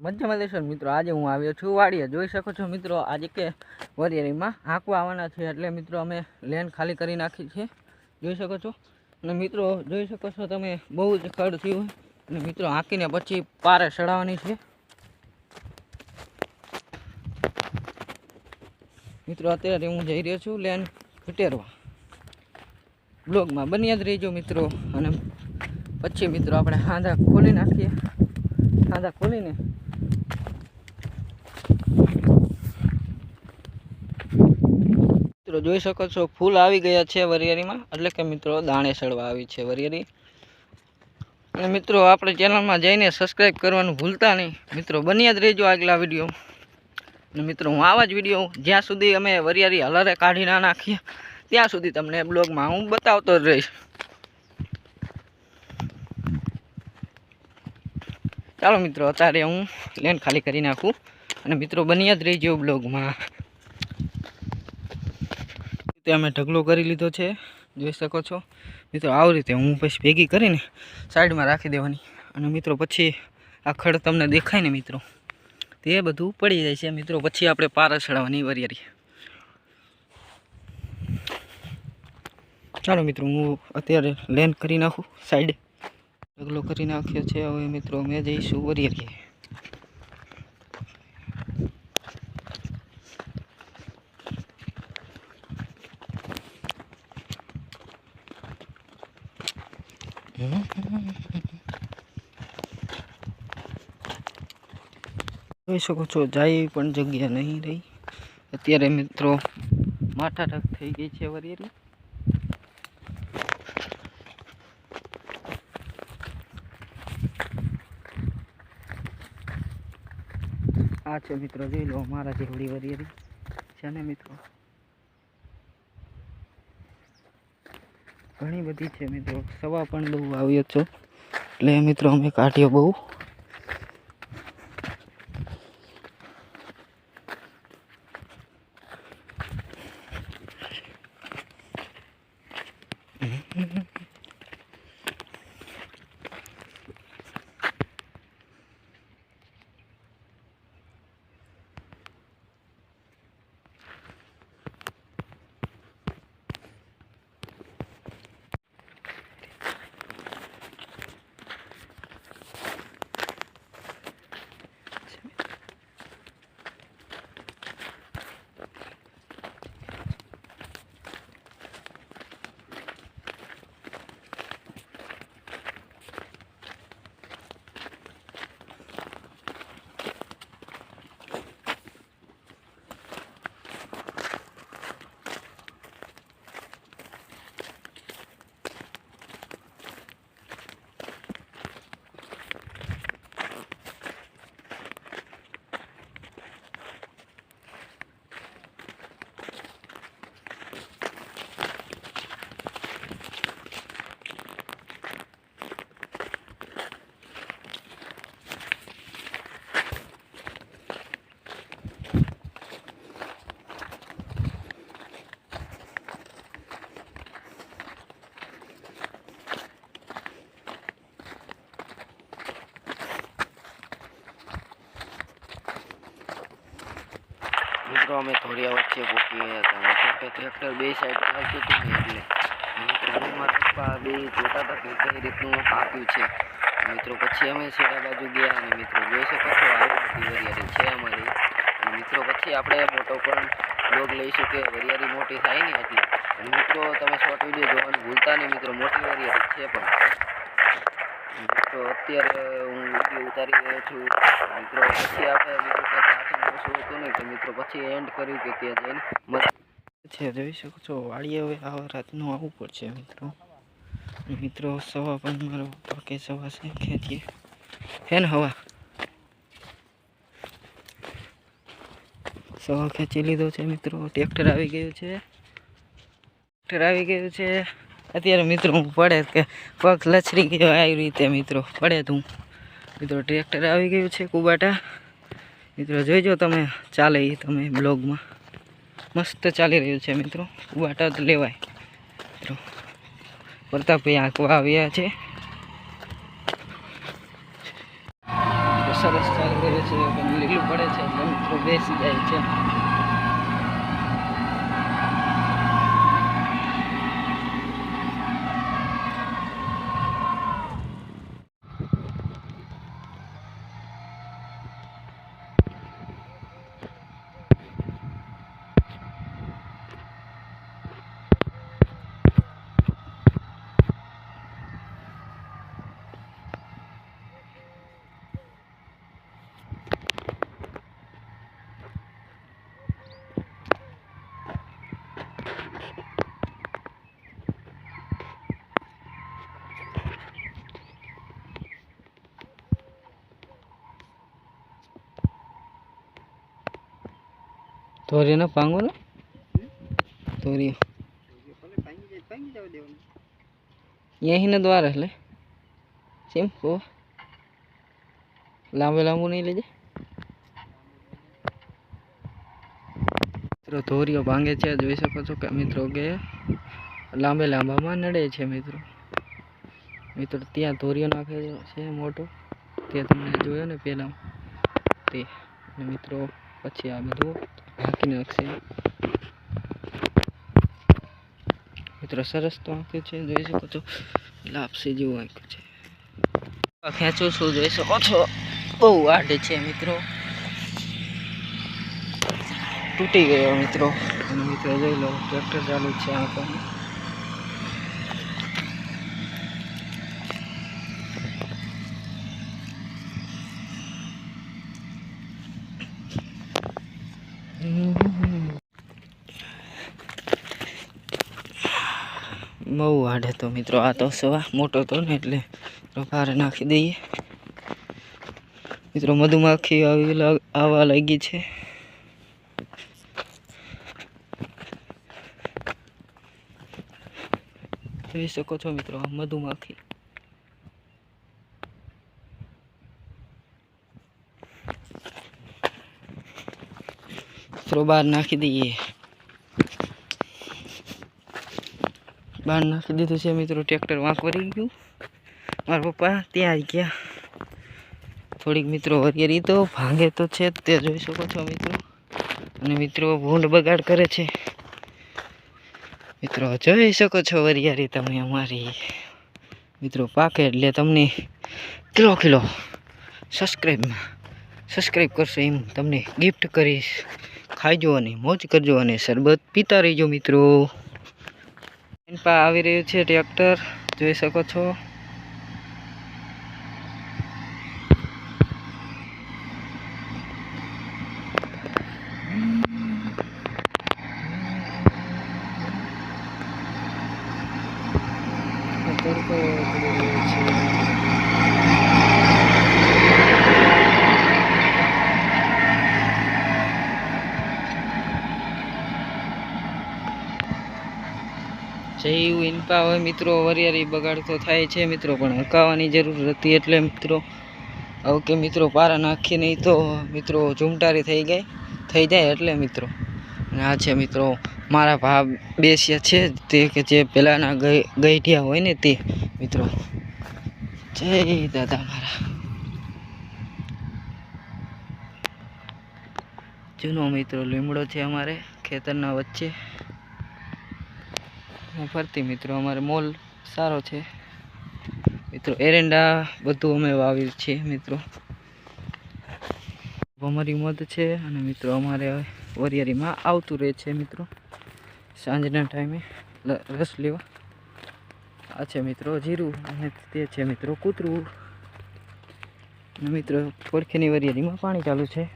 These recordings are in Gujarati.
મજામાં દેશો મિત્રો, આજે હું આવ્યો છું વાડીએ. જોઈ શકો છો મિત્રો, આજે કે વરિયાળીમાં હાંકવા આવવાના છે, એટલે મિત્રો અમે લેન ખાલી કરી નાખી છે. જોઈ શકો છો? અને મિત્રો, જોઈ શકો છો તમે, બહુ જ ખડ થયું અને મિત્રો, હાંકીને પછી પારે ચડાવવાની છે. મિત્રો, અત્યારે હું જઈ રહ્યો છું લેન ઘટેરવા બ્લોગમાં બન્યા જ રહીજો મિત્રો. અને પછી મિત્રો, આપણે હાંધા ખોલી નાખીએ. હાંધા ખોલીને મિત્રો, જોઈ શકો છો, ફૂલ આવી ગયા છે વરિયાળીમાં. એટલે કે મિત્રો, દાણે સડવા આવી છે વરિયાળી. અને મિત્રો, આપણે ચેનલમાં જઈને સબસ્ક્રાઈબ કરવાનું ભૂલતા નહીં. મિત્રો, બન્યા જ રહેજો આગલા વીડિયો અને મિત્રો, હું આવા જ વીડિયો જ્યાં સુધી અમે વરિયાળી હલરે કાઢી ના નાખીએ, ત્યાં સુધી તમને બ્લોગમાં હું બતાવતો જ રહીશ. ચાલો મિત્રો, અત્યારે હું લેન ખાલી કરી નાખું. અને મિત્રો બન્યા જ રહીજો બ્લોગમાં. તે અમે ઢગલો કરી લીધો છે, જોઈ શકો છો. મિત્રો આવી રીતે હું પછી ભેગી કરીને સાઈડમાં રાખી દેવાની. અને મિત્રો પછી આ ખડ તમને દેખાય ને મિત્રો? તે બધું પડી જાય છે. મિત્રો પછી આપણે પારા ચડાવવાની વરિયારી. ચાલો મિત્રો, હું અત્યારે લેન કરી નાખું. સાઈડ ઢગલો કરી નાખ્યો છે. હવે મિત્રો અમે જઈશું વરિયારીએ. જોઈ શકો છો, જાય પણ જગ્યા નહીં રહી. અત્યારે મિત્રો માથાટક થઈ ગઈ છે વરિયરી આ છે મિત્રો, જોઈ લો મારા જેવડી વરિયેરી છે ને મિત્રો? ઘણી બધી છે મિત્રો. સવા પણ બહુ આવ્યો છો. એટલે મિત્રો અમે કાઢ્યો બહુ. મિત્રો અમે થોડી વચ્ચે ગયા હતા. કે ટ્રેક્ટર બે સાઈડ ચાલતું હતું ને એટલે. મિત્રો મારા પપ્પા બે જોતા હતા કે કઈ રીતનું પાક્યું છે. મિત્રો પછી અમે છેડા બાજુ ગયા અને મિત્રો જોઈ શકો છો આવી વરિયાળી છે અમારી. મિત્રો પછી આપણે મોટો પણ બ્લોગ લઈશું કે વરિયાળી મોટી થાય ને એટલે મિત્રો તમે શોર્ટ વીડિયો જોવાનું ભૂલતા નહીં મિત્રો, મોટી વરિયાળી છે પણ. મિત્રો અત્યારે હું વીડિયો ઉતારી રહ્યો છું. મિત્રો પછી આપણે મિત્રો કાંઈ હતું નહીં તો મિત્રો. પછી એન્ડ કર્યું કે ત્યાં જઈને મજા છે, જોઈ શકો છો વાળીએ હવે આ રાતનું આવવું પડશે, મિત્રો. મિત્રો, સવા પણ મારો પાકે સવા છે ખેતીએ હે ને હવા? સવા ખેંચી લીધો છે, મિત્રો. ટ્રેક્ટર આવી ગયું છે. ટ્રેક્ટર આવી ગયું છે. અત્યારે, મિત્રો, હું પડે કે પગ લચરી ગયો આવી રીતે, મિત્રો. પડે તું મિત્રો, ટ્રેક્ટર આવી ગયું છે, કુબાટા. મિત્રો જોઈજો તમે, ચાલે એ તમે બ્લોગમાં. મસ્ત ચાલી રહ્યું છે મિત્રો વાટા જ લેવાય. મિત્રો પ્રતાપભાઈ આંકવા આવ્યા છે. સરસ ચાલી રહ્યું છે લીલું પડે છે મિત્રો બેસી જાય છે. ધોરીને પાંગો ને અહીં અહીંને દ્વાર એટલે સેમ ઓ લાંબે લાંબુ નહીં લેજે. મિત્રો, ધોરીઓ ભાંગે છે. જોઈ શકો છો કે મિત્રો કે લાંબે લાંબામાં નડે છે મિત્રો. મિત્રો, ત્યાં ધોરીઓ નાખે છે મોટો. તે તમને જોયો ને પહેલાં તે. મિત્રો, પછી આ બધું. હાંકી નાખશે મિત્રો, સરસ તો આંખ્યું છે, જોઈ શકો છો. લાપસી જેવું આંખ્યું છે. ખેંચું છું, જોઈ શકો છો. બહુ આડ છે, મિત્રો. તૂટી ગયો, મિત્રો. મિત્રો, જોઈ લો ટ્રેક્ટર ચાલુ છે, આ પણ બહુ વાઢે તો મિત્રો. આ તો સવા મોટો તો ને એટલે ભારે નાખી દઈએ. મિત્રો મધુમાખી આવી આવવા લાગી છે. જોઈ શકો છો મિત્રો મધુમાખી. મિત્રો બહાર નાખી દઈએ. બહાર નાખી દીધું છે મિત્રો, ટ્રેક્ટર વાંક વરી ગયું. મારા પપ્પા ત્યાં આવી ગયા. થોડીક મિત્રો વરિયરી તો ભાંગે તો છે તે જોઈ શકો છો મિત્રો. અને મિત્રો ભૂંડ બગાડ કરે છે. મિત્રો જોઈ શકો છો વરિયારી તમે અમારી. મિત્રો પાકે એટલે તમને કિલો કિલો સબસ્ક્રાઈબમાં સબસ્ક્રાઈબ કરશો એમ તમને ગિફ્ટ કરીશ. ખાઈજો અને મોજ કરજો અને શરબત પીતા રહીજો મિત્રો. પા આવી રહ્યું છે ટ્રેક્ટર જોઈ શકો છો તડકો પડી રહ્યો છે જેવું ઇનપા હોય મિત્રો, વરિયાળી બગાડ તો થાય છે મિત્રો, પણ હકાવાની જરૂર હતી એટલે મિત્રો ઓકે મિત્રો પારા નાખી નહીં તો મિત્રો ઝૂમટારી થઈ ગઈ, થઈ જાય એટલે મિત્રો. અને આ છે મિત્રો, મારા ભા બેસ્યા છે તે કે જે પહેલાંના ગઈ, ગઈઢિયા હોય ને તે, મિત્રો. જય દાદા મારા. જૂનો મિત્રો લીમડો છે અમારે ખેતરના વચ્ચે. અને ફરતી મિત્રો, અમારે મોલ સારો છે. મિત્રો, એરંડા બધું અમે વાવ્યું છીએ મિત્રો. અમારી મધ છે અને મિત્રો અમારે વરિયાળીમાં આવતું રહે છે મિત્રો. સાંજના ટાઈમે રસ લેવા. આ છે મિત્રો જીરું અને તે છે મિત્રો કૂતરું. મિત્રો પડખેની વરિયાળીમાં પાણી ચાલુ છે.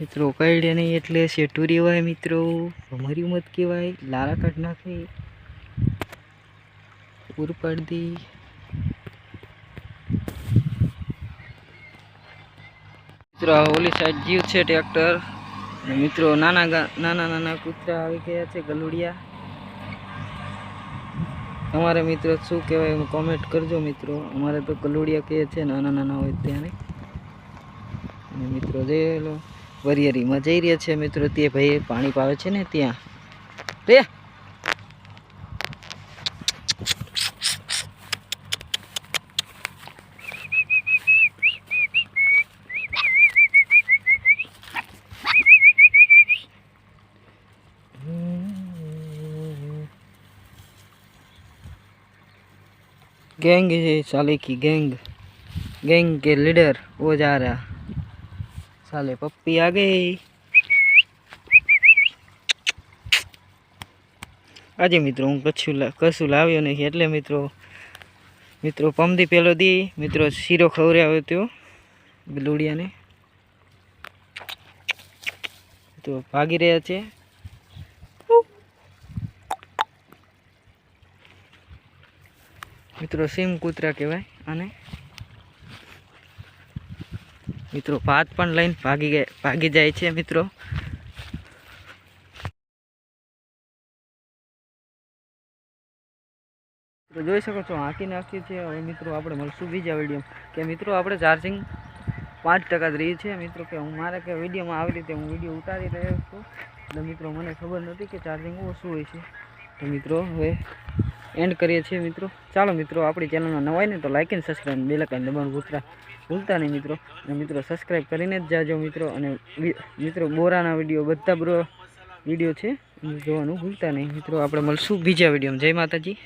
મિત્રો કઈડે નહીં, એટલે શેઠું રેવાય મિત્રો. ભમરી મત કહેવાય લારા કાઢ નાખે. પૂર પાડી મિત્રો ઓલી સાઈડ જીવ છે ટ્રેક્ટર મિત્રો, નાના નાના નાના કૂતરા આવી ગયા છે, ગલુડિયા. તમારે મિત્રો શું કહેવાય કોમેન્ટ કરજો મિત્રો. અમારે તો ગલુડિયા કહે છે, નાના નાના હોય ત્યારે અને મિત્રો, જઈ લો. વરિયરીમાં જઈ રહ્યા છે મિત્રો. તે ભાઈ પાણી પાવે છે ને ત્યાં. રે गैंग है साले की गैंग गैंग के लीडर वो जा रहा साले पप्पी आ गई આજે મિત્રો હું કચ્છું લા- કશું લાવ્યો નહીં એટલે મિત્રો મિત્રો પમદી પેલો દી મિત્રો શીરો ખવડાવ્યો હતો બલુડિયાને તો ભાગી રહ્યા છે મિત્રો સીમ કૂતરા કહેવાય આને મિત્રો, ભાત પણ લઈને ભાગી ગયા ભાગી જાય છે મિત્રો. તો જોઈ શકો છો હાંકી નાખીએ છીએ. હવે મિત્રો, આપણે મળશું બીજા વીડિયો કે મિત્રો, આપણે ચાર્જિંગ પાંચ ટકા જ રહી છે. મિત્રો, કે હું મારે કે વિડીયોમાં આવી રીતે હું વીડિયો ઉતારી રહ્યો છું. એટલે મિત્રો, મને ખબર નથી કે ચાર્જિંગ ઓછું હોય છે. તો મિત્રો, હવે એન્ડ કરીએ છીએ મિત્રો. ચાલો મિત્રો, આપણી ચેનલમાં નવાય ને તો લાઇક એન્ડ સબસ્ક્રાઈબ બે લખાઈને દબાણ ભૂતરા ભૂલતા નહીં મિત્રો. અને મિત્રો સબસ્ક્રાઈબ કરીને જ જાજો મિત્રો. અને મિત્રો, બોરાના વીડિયો બધા બ્રો વીડિયો છે. જોવાનું ભૂલતા નહીં મિત્રો. આપણે મળશું બીજા વિડીયોમાં જય માતાજી.